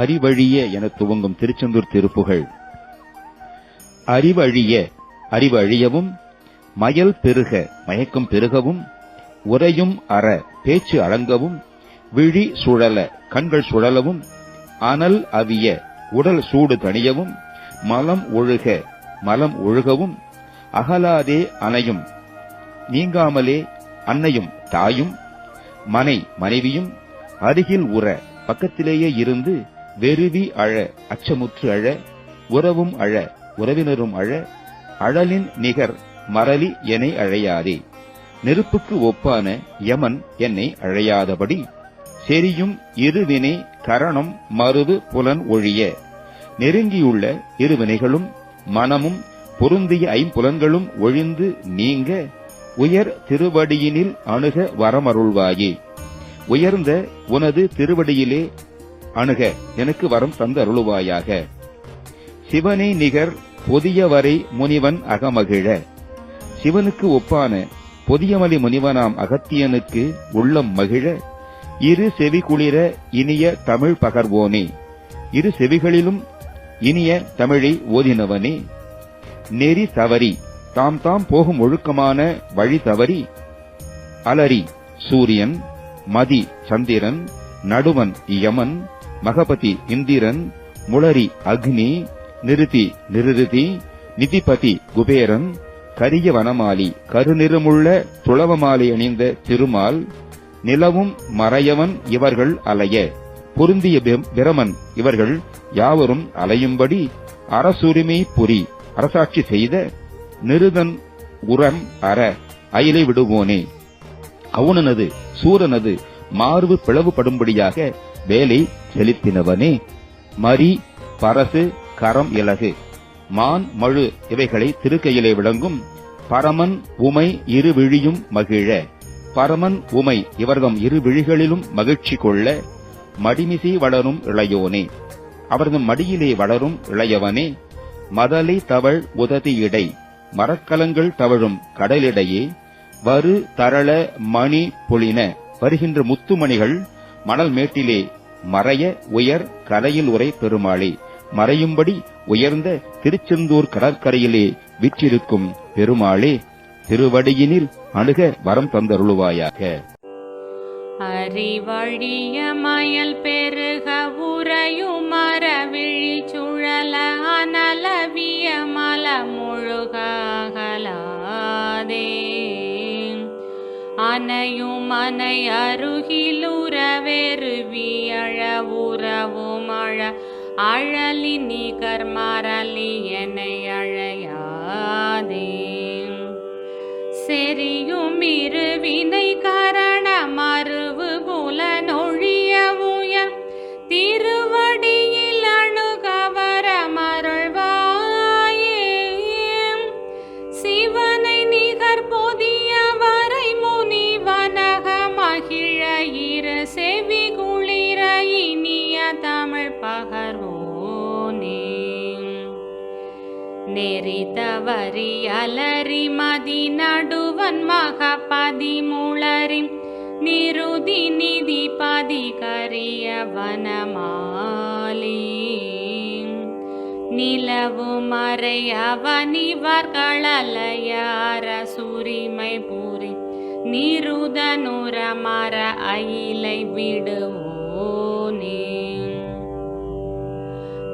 அறிவழிய என துவங்கும் திருச்செந்தூர் திருப்புகள். அறிவழிய அறிவழியவும் மயல் பெருக மயக்கம் பெருகவும் உரையும் அற பேச்சு அடங்கவும் விழி சுழல கண்கள் சுழலவும் அனல் அவிய உடல் சூடு தணியவும் மலம் ஒழுக மலம் ஒழுகவும் அகலாதே அணையும் நீங்காமலே அன்னையும் தாயும் மனை மனைவியும் அருகில் உற பக்கத்திலேயே இருந்து வெறுவி அழ அச்சமுற்று அழ உறவும் அழ உறவினரும் அழ அழலின் நிகர் மரளி என அழையாதே. நெருப்புக்கு ஒப்பான யமன் என்னை அழையாதபடி செரியும் இருவினை கரணம் மருது புலன் ஒழிய நெருங்கியுள்ள இருவினைகளும் மனமும் பொருந்திய ஐம்புலன்களும் ஒழிந்து நீங்க உயர் திருவடியினில் அணுக வரமருள்வாயே. உயர்ந்த உனது திருவடியிலே அணுக எனக்கு வரம் தந்து சிவனை நிகர் புதியவரை முனிவன் அகமகிழ. சிவனுக்கு ஒப்பான பொதியமலை முனிவனாம் அகத்தியனுக்கு உள்ளம் மகிழ இரு செவி குளிர இனிய தமிழ் பகர்வோனே. இரு செவிகளிலும் இனிய தமிழை ஓதினவனே. நெறி தவறி தாம் தாம் போகும் ஒழுக்கமான வழி தவறி அலரி சூரியன் மதி சந்திரன் நடுவன் யமன் மகபதி இந்திரன் முளரி அக்னி நிருதி நிருதி நிதிபதி குபேரன் கரிய வனமாலி கருநிறமுள்ள துளவமாலை அணிந்த திருமால் நிலவும் மறையவன் இவர்கள் அலைய. பொருந்திய பிரமன் இவர்கள் யாவரும் அலையும்படி அரசுரிமை புரி அரசாட்சி செய்த நிருதன் உரம் அற அயிலை விடுவோனே. அவனனது சூரனது மார்பு பிளவுபடும்படியாக வேலை செலுத்தினவனே. மரி பரசு கரம் இலகு. மான் மழு இவைகளை திருக்கையிலே விளங்கும். பரமன் உமை இரு விழியும் மகிழ. பரமன் உமை இவர்தம் இரு விழிகளிலும் மகிழ்ச்சி கொள்ள. மடிமிசை வளரும் இளையோனே. அவரது மடியிலே வளரும் இளையவனே. மதலை தவழ் உததி இடை. மரக்கலங்கள் தவழும் கடலிடையே. வரு தரள மணி பொழின வருகின்ற முத்துமணிகள் மணல் மேட்டிலே மறைய உயர் கரையில் உரை பெருமாளே. மறையும்படி உயர்ந்த திருச்செந்தூர் கடற்கரையிலே விற்றிருக்கும் பெருமாளே திருவடியினில் அணுக வரம் தந்தருளுவாயாக. அறிவழிய மயல் பெருக உரையும் மரவிழி சுழல அனலவிய மல முழுகாகலாதே அனையும் அனை அருகிலுறவெருவி அழ உறவும் அழலி நீ மரளி என்னை அழையாதே. செரியும் இருவினை கரண மறுவு புலனொழிய உயர். திருவடியில் அணுகவர மருள்வாயே. சிவனை நிகர் பொதிய வரை முனி வனக மகிழ இரு செவி குளிர இனிய தமிழ் பகர்வோனே நெறி தவறி அலறி மதி நடுவன் மகபதி முளறி நிருதி நிதி பதி கரிய வனமாலி. நிலவு மறை அவனிவர்களலையார சுரிமை பூரி. நிருதனுர மர அயிலை விடுவோம்.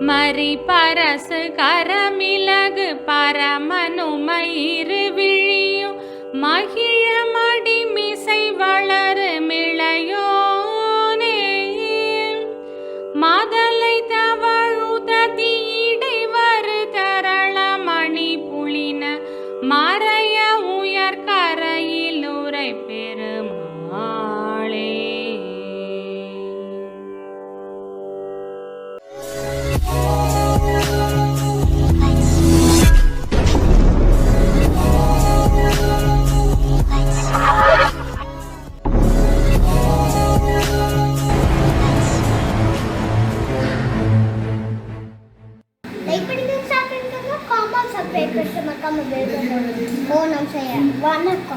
மறி பரசு கரமிலகு பரமனுமயிரு விழியும் மகிழ மடிமிசை வளரு